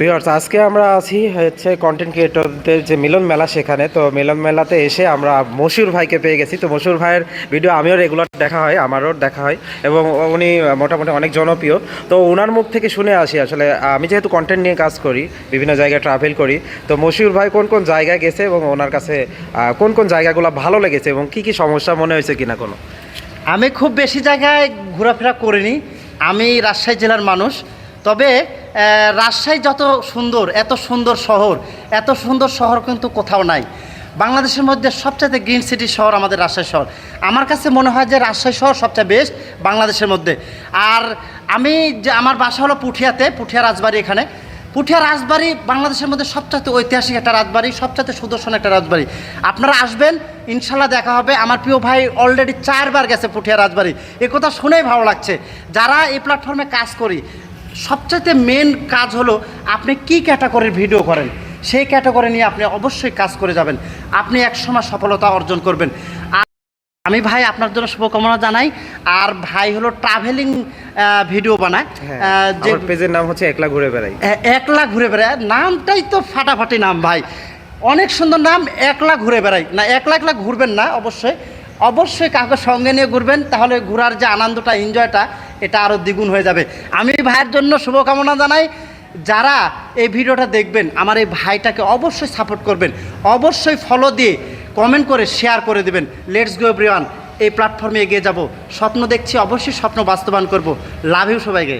Viewers আজকে আমরা আছি হচ্ছে কন্টেন্ট ক্রিয়েটরদের যে মিলন মেলা সেখানে। তো মিলন মেলাতে এসে আমরা মশুর ভাইকে পেয়ে গেছি। তো মশুর ভাইয়ের ভিডিও আমিও রেগুলার দেখা হয়, আমারও দেখা হয় এবং উনি মোটামুটি অনেক জনপ্রিয়। তো ওনার মুখ থেকে শুনে আসি আসলে, আমি যেহেতু কন্টেন্ট নিয়ে কাজ করি, বিভিন্ন জায়গায় ট্রাভেল করি, তো মশুর ভাই কোন কোন জায়গায় গেছে এবং ওনার কাছে কোন কোন জায়গাগুলো ভালো লেগেছে এবং কি কি সমস্যা মনে হয়েছে কিনা কোনো? আমি খুব বেশি জায়গায় ঘোরাফেরা করিনি। আমি রাজশাহী জেলার মানুষ। তবে রাজশাহী যত সুন্দর, এত সুন্দর শহর, এত সুন্দর শহর কিন্তু কোথাও নাই। বাংলাদেশের মধ্যে সবচাইতে গ্রিন সিটি শহর আমাদের রাজশাহী শহর। আমার কাছে মনে হয় যে রাজশাহী শহর সবচেয়ে বেস্ট বাংলাদেশের মধ্যে। আর আমি যে, আমার বাসা হলো পুঠিয়াতে, পুঠিয়া রাজবাড়ি এখানে। পুঠিয়া রাজবাড়ি বাংলাদেশের মধ্যে সবচাইতে ঐতিহাসিক একটা রাজবাড়ি, সবচাইতে সুদর্শন একটা রাজবাড়ি। আপনারা আসবেন, ইনশাল্লাহ দেখা হবে। আমার প্রিয় ভাই অলরেডি চারবার গেছে পুঠিয়া রাজবাড়ি। এ কথা শুনেই ভালো লাগছে। যারা এই প্ল্যাটফর্মে কাজ করি সবচাইতে মেন কাজ হলো আপনি কি ক্যাটাগরির ভিডিও করেন সেই ক্যাটাগরি নিয়ে আপনি অবশ্যই কাজ করে যাবেন। আপনি একসময় সফলতা অর্জন করবেন। আর আমি ভাই আপনার জন্য শুভকামনা জানাই। আর ভাই হলো ট্রাভেলিং ভিডিও বানায়। হ্যাঁ যে পেজের নাম হচ্ছে একলা ঘুরে বেড়াই। এ- একলা ঘুরে বেড়ায়। নামটাই তো ফাটাফাটি নাম ভাই। অনেক সুন্দর নাম একলা ঘুরে বেড়াই। না একলা একলা ঘুরবেন না অবশ্যই। অবশ্যই কাউকে সঙ্গে নিয়ে ঘুরবেন, তাহলে ঘোরার যে আনন্দটা এনজয়টা এটা আরও দ্বিগুণ হয়ে যাবে। আমি ভাইয়ের জন্য শুভকামনা জানাই, যারা এই ভিডিওটা দেখবেন, আমার এই ভাইটাকে অবশ্যই সাপোর্ট করবেন, অবশ্যই ফলো দিয়ে কমেন্ট করে শেয়ার করে দেবেন। লেটস গো এভরিওয়ান এই প্ল্যাটফর্মে এগিয়ে যাব। স্বপ্ন দেখছি, অবশ্যই স্বপ্ন বাস্তবায়ন করব। লাভ ইউ সবাইকে।